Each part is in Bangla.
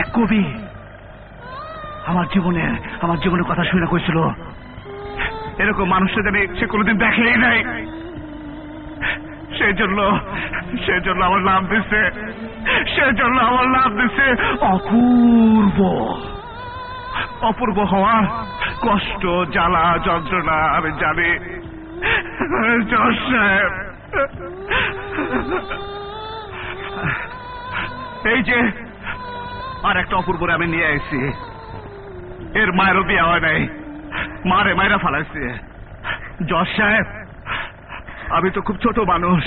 এক কবি আমার জীবনের আমার জীবনের কথা শুনে কইছিল, এরকম মানুষের জানি সে কোনোদিন দেখেই নাই। সেই জন্য সেই জন্য আমার নাম দিছে, সেই জন্য আমার নাম দিছে অপূর্ব। অপূর্ব হওয়া কষ্ট, জ্বালা, যন্ত্রণা, আমি জানি। এই যে আর একটা অপূর্বরে আমি নিয়ে আইছি। এর মায়েরও বিয়ে হয় নাই। মারে মায়েরা ফালাইছে। জজ সাহেব, আমি তো খুব ছোট মানুষ।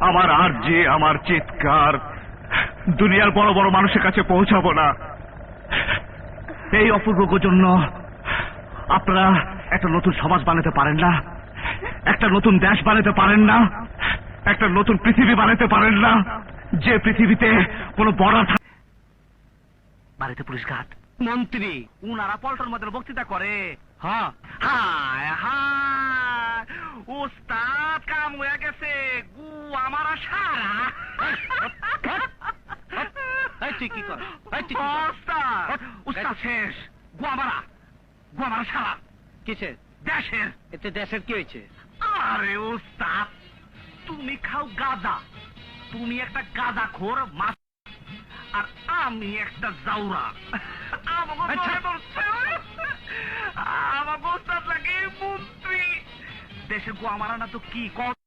আমার আর যে আমার চিৎকার দুনিয়ার বড় বড় মানুষের কাছে পৌঁছাবো না। এই অপূর্বর জন্য আপনারা একটা নতুন সমাজ বানাতে পারেন না। একটা নতুন দেশ বানাতে পারেন না। একটা নতুন পৃথিবী বানাতে পারেন না। যে পৃথিবীতে কোনো বড় বাড়িতে পুলিশ ঘাট। মন্ত্রী উনারা পল্টন মধ্যে বক্তৃতা করে। হ্যাঁ। হায় হায় কাম হয়ে গেছে। গু আমার সারা। কি কর? এই তুই কি কর? উস্তাদ উস্তাদ শেষ। গু আমারা গু আমার সারা। কিসের? দেশের। এতে দেশের কি হয়েছে? আরে উস্তাদ তুমি খাও গাঁজা তুমি একটা গাঁজা খোর মাছ আর আমি একটা জাউরা আমার আচ্ছা। আমাকে উস্তাদ লাগে মন্ত্রী দেশে গো আমার না তো কি কত